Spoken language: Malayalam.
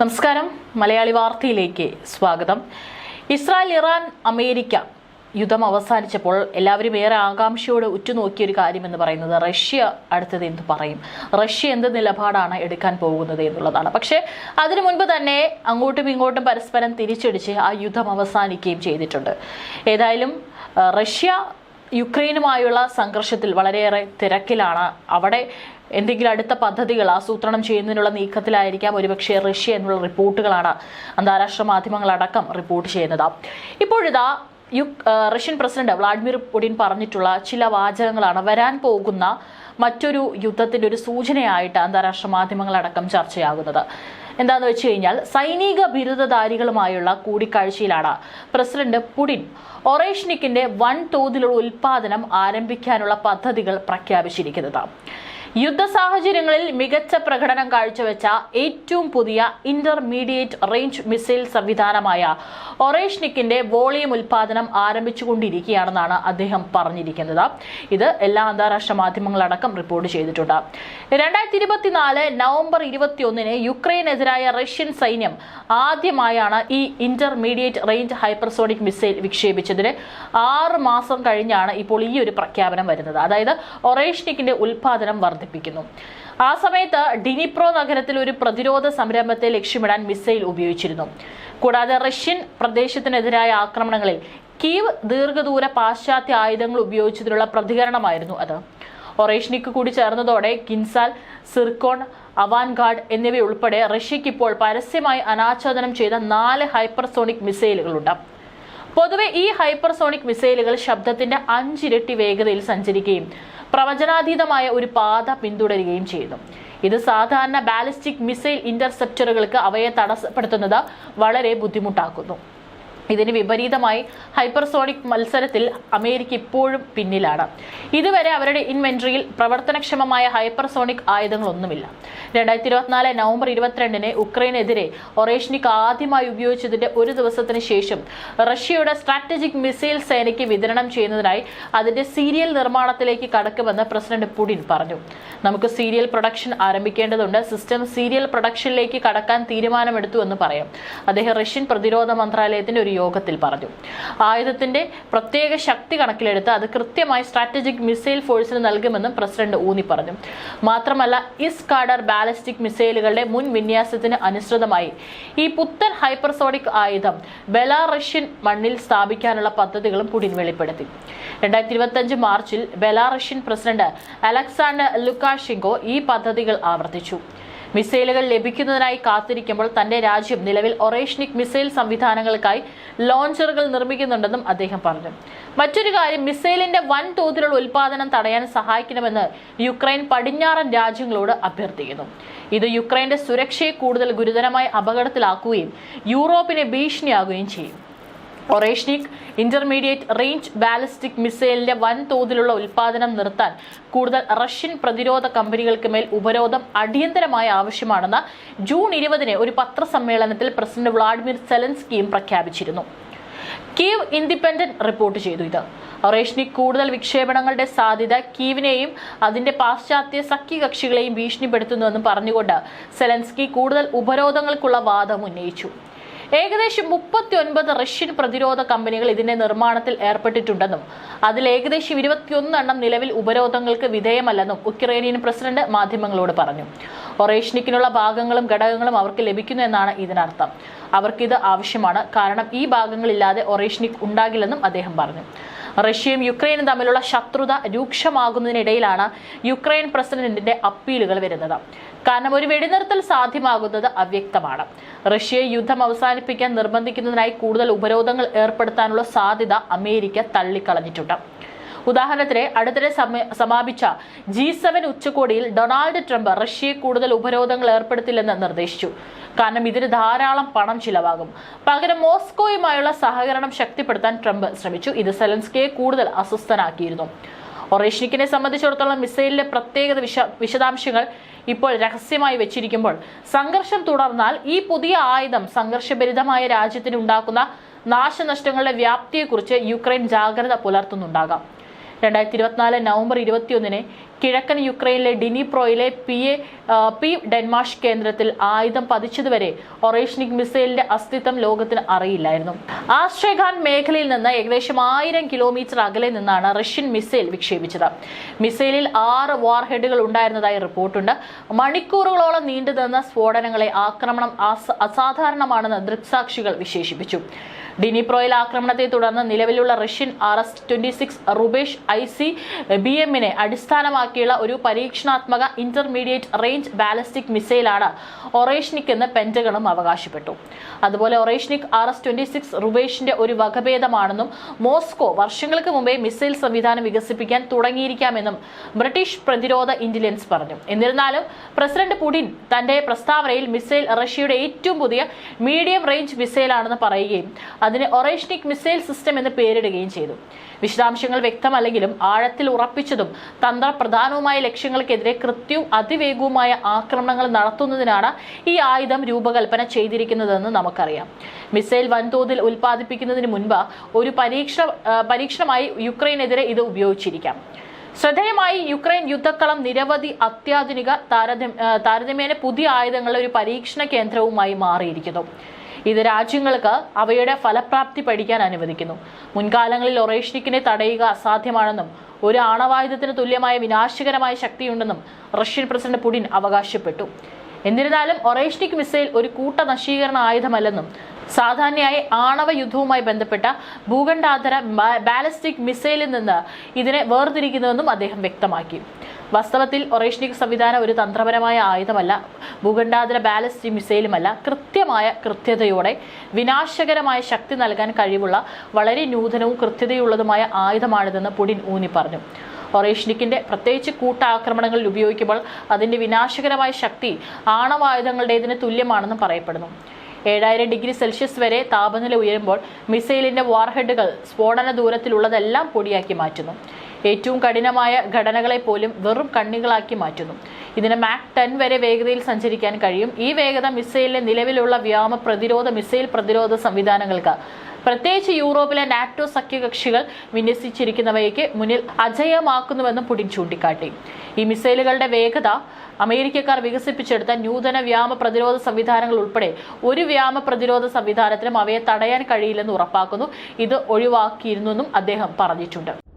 നമസ്കാരം. മലയാളി വാർത്തയിലേക്ക് സ്വാഗതം. ഇസ്രായേൽ ഇറാൻ അമേരിക്ക യുദ്ധം അവസാനിച്ചപ്പോൾ എല്ലാവരും ഏറെ ആകാംക്ഷയോടെ ഉറ്റുനോക്കിയ ഒരു കാര്യമെന്ന് പറയുന്നത് റഷ്യ അടുത്തത് എന്ത് പറയും? റഷ്യ എന്ത് നിലപാടാണ് എടുക്കാൻ പോകുന്നത് എന്നുള്ളതാണ്. പക്ഷേ അതിനു മുൻപ് തന്നെ അങ്ങോട്ടും ഇങ്ങോട്ടും പരസ്പരം തിരിച്ചടിച്ച് ആ യുദ്ധം അവസാനിക്കുകയും ചെയ്തിട്ടുണ്ട്. ഏതായാലും റഷ്യ യുക്രൈനുമായുള്ള സംഘർഷത്തിൽ വളരെയേറെ തിരക്കിലാണ്. അവിടെ എന്തെങ്കിലും അടുത്ത പദ്ധതികൾ ആസൂത്രണം ചെയ്യുന്നതിനുള്ള നീക്കത്തിലായിരിക്കാം ഒരുപക്ഷെ റഷ്യ എന്നുള്ള റിപ്പോർട്ടുകളാണ് അന്താരാഷ്ട്ര മാധ്യമങ്ങളടക്കം റിപ്പോർട്ട് ചെയ്യുന്നത്. ഇപ്പോഴിതാ യു റഷ്യൻ പ്രസിഡന്റ് വ്ളാഡിമിർ പുടിൻ പറഞ്ഞിട്ടുള്ള ചില വാചകങ്ങളാണ് വരാൻ പോകുന്ന മറ്റൊരു യുദ്ധത്തിന്റെ ഒരു സൂചനയായിട്ട് അന്താരാഷ്ട്ര മാധ്യമങ്ങളടക്കം ചർച്ചയാകുന്നത്. എന്താന്ന് വെച്ച് കഴിഞ്ഞാൽ സൈനിക ബിരുദധാരികളുമായുള്ള കൂടിക്കാഴ്ചയിലാണ് പ്രസിഡന്റ് പുടിൻ ഒറേഷ്നിക്കിന്റെ വൻതോതിലുള്ള ഉൽപാദനം ആരംഭിക്കാനുള്ള പദ്ധതികൾ പ്രഖ്യാപിച്ചിരിക്കുന്നത്. യുദ്ധ സാഹചര്യങ്ങളിൽ മികച്ച പ്രകടനം കാഴ്ചവെച്ച ഏറ്റവും പുതിയ ഇന്റർമീഡിയറ്റ് റേഞ്ച് മിസൈൽ സംവിധാനമായ ഒറേഷ്നിക്കിന്റെ വോളിയം ഉൽപാദനം ആരംഭിച്ചുകൊണ്ടിരിക്കുകയാണെന്നാണ് അദ്ദേഹം പറഞ്ഞിരിക്കുന്നത്. ഇത് എല്ലാ അന്താരാഷ്ട്ര മാധ്യമങ്ങളടക്കം റിപ്പോർട്ട് ചെയ്തിട്ടുണ്ട്. രണ്ടായിരത്തി ഇരുപത്തിനാല് നവംബർ ഇരുപത്തിയൊന്നിന് യുക്രൈനെതിരായ റഷ്യൻ സൈന്യം ആദ്യമായാണ് ഈ ഇന്റർമീഡിയറ്റ് റേഞ്ച് ഹൈപ്പർസോണിക് മിസൈൽ വിക്ഷേപിച്ചതിന് ആറ് മാസം കഴിഞ്ഞാണ് ഇപ്പോൾ ഈ ഒരു പ്രഖ്യാപനം വരുന്നത്. അതായത് ഒറേഷ്നിക്കിന്റെ ഉൽപാദനം വർദ്ധിപ്പിക്കുന്നു. ആ സമയത്ത് ഡിനിപ്രോ നഗരത്തിൽ ഒരു പ്രതിരോധ സംരംഭത്തെ ലക്ഷ്യമിടാൻ മിസൈൽ ഉപയോഗിച്ചിരുന്നു. കൂടാതെ റഷ്യൻ പ്രദേശത്തിനെതിരായ ആക്രമണങ്ങളിൽ കീവ് ദീർഘദൂര പാശ്ചാത്യ ആയുധങ്ങൾ ഉപയോഗിച്ചതിനുള്ള പ്രതികരണമായിരുന്നു അത്. ഒറേഷ്നിക്ക് കൂടി ചേർന്നതോടെ കിൻസാൽ സിർക്കോൺ അവാൻഗാർഡ് എന്നിവയുൾപ്പെടെ റഷ്യയ്ക്ക് ഇപ്പോൾ പരസ്യമായി അനാച്ഛാദനം ചെയ്ത നാല് ഹൈപ്പർസോണിക് മിസൈലുകളുണ്ട്. പൊതുവെ ഈ ഹൈപ്പർസോണിക് മിസൈലുകൾ ശബ്ദത്തിന്റെ അഞ്ചിരട്ടി വേഗതയിൽ സഞ്ചരിക്കുകയും പ്രവചനാതീതമായ ഒരു പാത പിന്തുടരുകയും ചെയ്യുന്നു. ഇത് സാധാരണ ബാലിസ്റ്റിക് മിസൈൽ ഇന്റർസെപ്റ്ററുകൾക്ക് അവയെ തടസ്സപ്പെടുത്തുന്നത് വളരെ ബുദ്ധിമുട്ടാക്കുന്നു. ഇതിന് വിപരീതമായി ഹൈപ്പർസോണിക് മത്സരത്തിൽ അമേരിക്ക ഇപ്പോഴും പിന്നിലാണ്. ഇതുവരെ അവരുടെ ഇൻവെൻട്രിയിൽ പ്രവർത്തനക്ഷമമായ ഹൈപ്പർസോണിക് ആയുധങ്ങളൊന്നുമില്ല. രണ്ടായിരത്തി ഇരുപത്തിനാല് നവംബർ ഇരുപത്തിരണ്ടിന് ഉക്രൈനെതിരെ ഒറേഷ്നിക് ആദ്യമായി ഉപയോഗിച്ചതിന്റെ ഒരു ദിവസത്തിന് ശേഷം റഷ്യയുടെ സ്ട്രാറ്റജിക് മിസൈൽ സേനയ്ക്ക് വിതരണം ചെയ്യുന്നതിനായി അതിന്റെ സീരിയൽ നിർമ്മാണത്തിലേക്ക് കടക്കുമെന്ന് പ്രസിഡന്റ് പുടിൻ പറഞ്ഞു. നമുക്ക് സീരിയൽ പ്രൊഡക്ഷൻ ആരംഭിക്കേണ്ടതുണ്ട്. സിസ്റ്റം സീരിയൽ പ്രൊഡക്ഷനിലേക്ക് കടക്കാൻ തീരുമാനമെടുത്തു എന്ന് പറയാം. അദ്ദേഹം റഷ്യൻ പ്രതിരോധ മന്ത്രാലയത്തിന്റെ ഒരു യോഗത്തിൽ പറഞ്ഞു. ആയുധത്തിന്റെ പ്രത്യേക ശക്തി കണക്കിലെടുത്ത് അത് കൃത്യമായി സ്ട്രാറ്റജിക് മിസൈൽ ഫോഴ്സിന് നൽകുമെന്നും പ്രസിഡന്റ് ഊന്നി പറഞ്ഞു. മാത്രമല്ല ഇസ്കാഡർ ബാലിസ്റ്റിക് മിസൈലുകളുടെ മുൻ വിന്യാസത്തിന് അനുസൃതമായി ഈ പുത്തൻ ഹൈപ്പർസോണിക് ആയുധം ബെലാറഷ്യൻ മണ്ണിൽ സ്ഥാപിക്കാനുള്ള പദ്ധതികളും പുടിൻ വെളിപ്പെടുത്തി. രണ്ടായിരത്തി ഇരുപത്തിയഞ്ച് മാർച്ചിൽ ബെലാറഷ്യൻ പ്രസിഡന്റ് അലക്സാണ്ടർ ലുക്കാഷെങ്കോ ഈ പദ്ധതികൾ ആവർത്തിച്ചു. മിസൈലുകൾ ലഭിക്കുന്നതിനായി കാത്തിരിക്കുമ്പോൾ തന്റെ രാജ്യം നിലവിൽ ഒറേഷ്നിക് മിസൈൽ സംവിധാനങ്ങൾക്കായി ലോഞ്ചറുകൾ നിർമ്മിക്കുന്നുണ്ടെന്നും അദ്ദേഹം പറഞ്ഞു. മറ്റൊരു കാര്യം മിസൈലിന്റെ വൻതോതിലുള്ള ഉൽപാദനം തടയാൻ സഹായിക്കണമെന്ന് യുക്രൈൻ പടിഞ്ഞാറൻ രാജ്യങ്ങളോട് അഭ്യർത്ഥിക്കുന്നു. ഇത് യുക്രൈന്റെ സുരക്ഷയെ കൂടുതൽ ഗുരുതരമായി അപകടത്തിലാക്കുകയും യൂറോപ്പിനെ ഭീഷണിയാകുകയും ചെയ്യും. ഒറേഷ്നിക് ഇന്റർമീഡിയറ്റ് റേഞ്ച് ബാലിസ്റ്റിക് മിസൈലിന്റെ വൻതോതിലുള്ള ഉൽപാദനം നിർത്താൻ കൂടുതൽ റഷ്യൻ പ്രതിരോധ കമ്പനികൾക്ക് മേൽ ഉപരോധം അടിയന്തരമായ ആവശ്യമാണെന്ന് ജൂൺ ഇരുപതിന് ഒരു പത്രസമ്മേളനത്തിൽ പ്രസിഡന്റ് വ്ളാഡിമിർ സെലൻസ്കിയും പ്രഖ്യാപിച്ചിരുന്നു. കീവ് ഇൻഡിപെൻഡന്റ് റിപ്പോർട്ട് ചെയ്തു ഇത്. റേഷ്നി കൂടുതൽ വിക്ഷേപണങ്ങളുടെ സാധ്യത കീവിനെയും അതിന്റെ പാശ്ചാത്യ സഖ്യകക്ഷികളെയും ഭീഷണിപ്പെടുത്തുന്നുവെന്നും പറഞ്ഞുകൊണ്ട് സെലൻസ്കി കൂടുതൽ ഉപരോധങ്ങൾക്കുള്ള വാദം ഉന്നയിച്ചു. ഏകദേശം മുപ്പത്തി ഒൻപത് റഷ്യൻ പ്രതിരോധ കമ്പനികൾ ഇതിന്റെ നിർമ്മാണത്തിൽ ഏർപ്പെട്ടിട്ടുണ്ടെന്നും അതിൽ ഏകദേശം ഇരുപത്തിയൊന്ന് എണ്ണം നിലവിൽ ഉപരോധങ്ങൾക്ക് വിധേയമല്ലെന്നും ഉക്രൈനിയൻ പ്രസിഡന്റ് മാധ്യമങ്ങളോട് പറഞ്ഞു. ഒറേഷ്നിക്കിനുള്ള ഭാഗങ്ങളും ഘടകങ്ങളും അവർക്ക് ലഭിക്കുന്നു എന്നാണ് ഇതിനർത്ഥം. അവർക്കിത് ആവശ്യമാണ്. കാരണം ഈ ഭാഗങ്ങളില്ലാതെ ഒറേഷ്നിക് ഉണ്ടാകില്ലെന്നും അദ്ദേഹം പറഞ്ഞു. റഷ്യയും യുക്രൈനും തമ്മിലുള്ള ശത്രുത രൂക്ഷമാകുന്നതിനിടയിലാണ് യുക്രൈൻ പ്രസിഡന്റിന്റെ അപ്പീലുകൾ വരുന്നത്. കാരണം ഒരു വെടിനിർത്തൽ സാധ്യമാകുന്നത് അവ്യക്തമാണ്. റഷ്യയെ യുദ്ധം അവസാനിപ്പിക്കാൻ നിർബന്ധിക്കുന്നതിനായി കൂടുതൽ ഉപരോധങ്ങൾ ഏർപ്പെടുത്താനുള്ള സാധ്യത അമേരിക്ക തള്ളിക്കളഞ്ഞിട്ടുണ്ട്. ഉദാഹരണത്തിന് അടുത്തിടെ സമ- സമാപിച്ച ജി സെവൻ ഉച്ചകോടിയിൽ ഡൊണാൾഡ് ട്രംപ് റഷ്യയെ കൂടുതൽ ഉപരോധങ്ങൾ ഏർപ്പെടുത്തില്ലെന്ന് നിർദ്ദേശിച്ചു. കാരണം ഇതിന് ധാരാളം പണം ചിലവാകും. പകരം മോസ്കോയുമായുള്ള സഹകരണം ശക്തിപ്പെടുത്താൻ ട്രംപ് ശ്രമിച്ചു. ഇത് സെലൻസ്കിയെ കൂടുതൽ അസ്വസ്ഥനാക്കിയിരുന്നു. ഒറേഷ്നിക്കിനെ സംബന്ധിച്ചിടത്തോളം മിസൈലിന്റെ പ്രത്യേകത വിശ വിശദാംശങ്ങൾ ഇപ്പോൾ രഹസ്യമായി വെച്ചിരിക്കുമ്പോൾ. സംഘർഷം തുടർന്നാൽ ഈ പുതിയ ആയുധം സംഘർഷഭരിതമായ രാജ്യത്തിന് ഉണ്ടാക്കുന്ന നാശനഷ്ടങ്ങളുടെ വ്യാപ്തിയെക്കുറിച്ച് യുക്രൈൻ ജാഗ്രത പുലർത്തുന്നുണ്ടാകാം. രണ്ടായിരത്തി ഇരുപത്തിനാല് നവംബർ ഇരുപത്തിയൊന്നിന് കിഴക്കൻ യുക്രൈനിലെ ഡിനിപ്രോയിലെ പി എ പി ഡെൻമാഷ് കേന്ദ്രത്തിൽ ആയുധം പതിച്ചതുവരെ ഒറേഷ്നിക് മിസൈലിന്റെ അസ്തിത്വം ലോകത്തിന് അറിയില്ലായിരുന്നു. ആസ്ട്രേഖാൻ മേഖലയിൽ നിന്ന് ഏകദേശം ആയിരം കിലോമീറ്റർ അകലെ നിന്നാണ് റഷ്യൻ മിസൈൽ വിക്ഷേപിച്ചത്. മിസൈലിൽ ആറ് വാർഹെഡുകൾ ഉണ്ടായിരുന്നതായി റിപ്പോർട്ടുണ്ട്. മണിക്കൂറുകളോളം നീണ്ടുനിന്ന സ്ഫോടനങ്ങളെ ആക്രമണം അസാധാരണമാണെന്ന് ദൃക്സാക്ഷികൾ വിശേഷിപ്പിച്ചു. ഡിനിപ്രോയിൽ ആക്രമണത്തെ തുടർന്ന് നിലവിലുള്ള Russian R S twenty six Rubezh I C B എമ്മിനെ അടിസ്ഥാനമാക്കിയുള്ള ഒരു പരീക്ഷണാത്മക ഇന്റർമീഡിയറ്റ് റേഞ്ച് ബാലിസ്റ്റിക് മിസൈലാണ് ഒറേഷ്നിക് എന്ന് പെന്റഗണും അവകാശപ്പെട്ടു. അതുപോലെ Oreshnik R S twenty six റുബേഷിന്റെ ഒരു വകഭേദമാണെന്നും മോസ്കോ വർഷങ്ങൾക്ക് മുമ്പേ മിസൈൽ സംവിധാനം വികസിപ്പിക്കാൻ തുടങ്ങിയിരിക്കാമെന്നും ബ്രിട്ടീഷ് പ്രതിരോധ ഇന്റലിജൻസ് പറഞ്ഞു. എന്നിരുന്നാലും പ്രസിഡന്റ് പുടിൻ തന്റെ പ്രസ്താവനയിൽ മിസൈൽ റഷ്യയുടെ ഏറ്റവും പുതിയ മീഡിയം റേഞ്ച് മിസൈലാണെന്ന് പറയുകയും അതിന് ഒറേഷ്നിക് മിസൈൽ സിസ്റ്റം എന്ന് പേരിടുകയും ചെയ്തു. വിശദാംശങ്ങൾ വ്യക്തമല്ലെങ്കിലും ആഴത്തിൽ ഉറപ്പിച്ചതും തന്ത്രപ്രധാനവുമായ ലക്ഷ്യങ്ങൾക്കെതിരെ കൃത്യവും അതിവേഗവുമായ ആക്രമണങ്ങൾ നടത്തുന്നതിനാണ് ഈ ആയുധം രൂപകൽപ്പന ചെയ്തിരിക്കുന്നതെന്ന് നമുക്കറിയാം. മിസൈൽ വൻതോതിൽ ഉൽപ്പാദിപ്പിക്കുന്നതിന് മുൻപ് ഒരു പരീക്ഷ പരീക്ഷണമായി യുക്രൈനെതിരെ ഇത് ഉപയോഗിച്ചിരിക്കാം. ശ്രദ്ധേയമായി യുക്രൈൻ യുദ്ധക്കളം നിരവധി അത്യാധുനിക താരതമ്യ താരതമ്യേന പുതിയ ആയുധങ്ങളുടെ ഒരു പരീക്ഷണ കേന്ദ്രവുമായി മാറിയിരിക്കുന്നു. ഇത് രാജ്യങ്ങൾക്ക് അവയുടെ ഫലപ്രാപ്തി പഠിക്കാൻ അനുവദിക്കുന്നു. മുൻകാലങ്ങളിൽ ഒറേഷ്നിക്കിനെ തടയുക അസാധ്യമാണെന്നും ഒരു ആണവായുധത്തിന് തുല്യമായ വിനാശകരമായ ശക്തിയുണ്ടെന്നും റഷ്യൻ പ്രസിഡന്റ് പുടിൻ അവകാശപ്പെട്ടു. എന്നിരുന്നാലും ഒറേഷ്നിക് മിസൈൽ ഒരു കൂട്ട നശീകരണ ആയുധമല്ലെന്നും സാധാരണയായി ആണവ യുദ്ധവുമായി ബന്ധപ്പെട്ട ഭൂഖണ്ഡാന്തര ബാലിസ്റ്റിക് മിസൈലിൽ നിന്ന് ഇതിനെ വേർതിരിക്കുന്നുവെന്നും അദ്ദേഹം വ്യക്തമാക്കി. വാസ്തവത്തിൽ ഒറേഷ്നിക് സംവിധാനം ഒരു തന്ത്രപരമായ ആയുധമല്ല ഭൂഖണ്ഡാന്തര ബാലിസ്റ്റിക് മിസൈലുമല്ല കൃത്യമായ കൃത്യതയോടെ വിനാശകരമായ ശക്തി നൽകാൻ കഴിവുള്ള വളരെ നൂതനവും കൃത്യതയുള്ളതുമായ ആയുധമാണിതെന്ന് പുടിൻ ഊന്നി പറഞ്ഞു. ഒറേഷ്നിക്കിന്റെ പ്രത്യേകിച്ച് കൂട്ടാക്രമണങ്ങളിൽ ഉപയോഗിക്കുമ്പോൾ അതിന്റെ വിനാശകരമായ ശക്തി ആണവായുധങ്ങളുടേതിന് തുല്യമാണെന്ന് പറയപ്പെടുന്നു. ഏഴായിരം ഡിഗ്രി സെൽഷ്യസ് വരെ താപനില ഉയരുമ്പോൾ മിസൈലിന്റെ വാർഹെഡുകൾ സ്ഫോടന ദൂരത്തിലുള്ളതെല്ലാം പൊടിയാക്കി മാറ്റുന്നു. ഏറ്റവും കഠിനമായ ഘടനകളെ പോലും വെറും കണ്ണികളാക്കി മാറ്റുന്നു. ഇതിന് മാക് ടെൻ വരെ വേഗതയിൽ സഞ്ചരിക്കാൻ കഴിയും. ഈ വേഗത മിസൈലിലെ നിലവിലുള്ള വ്യോമ പ്രതിരോധ മിസൈൽ പ്രതിരോധ സംവിധാനങ്ങൾക്ക്. പ്രത്യേകിച്ച് യൂറോപ്പിലെ നാറ്റോ സഖ്യകക്ഷികൾ വിന്യസിച്ചിരിക്കുന്നവയ്ക്ക് മുന്നിൽ അജയമാക്കുന്നുവെന്നും പുടിൻ ചൂണ്ടിക്കാട്ടി. ഈ മിസൈലുകളുടെ വേഗത അമേരിക്കക്കാർ വികസിപ്പിച്ചെടുത്ത നൂതന വ്യോമ പ്രതിരോധ സംവിധാനങ്ങൾ ഉൾപ്പെടെ ഒരു വ്യോമ പ്രതിരോധ സംവിധാനത്തിനും അവയെ തടയാൻ കഴിയില്ലെന്ന് ഉറപ്പാക്കുന്നു. ഇത് ഒഴിവാക്കിയിരുന്നെന്നും അദ്ദേഹം പറഞ്ഞിട്ടുണ്ട്.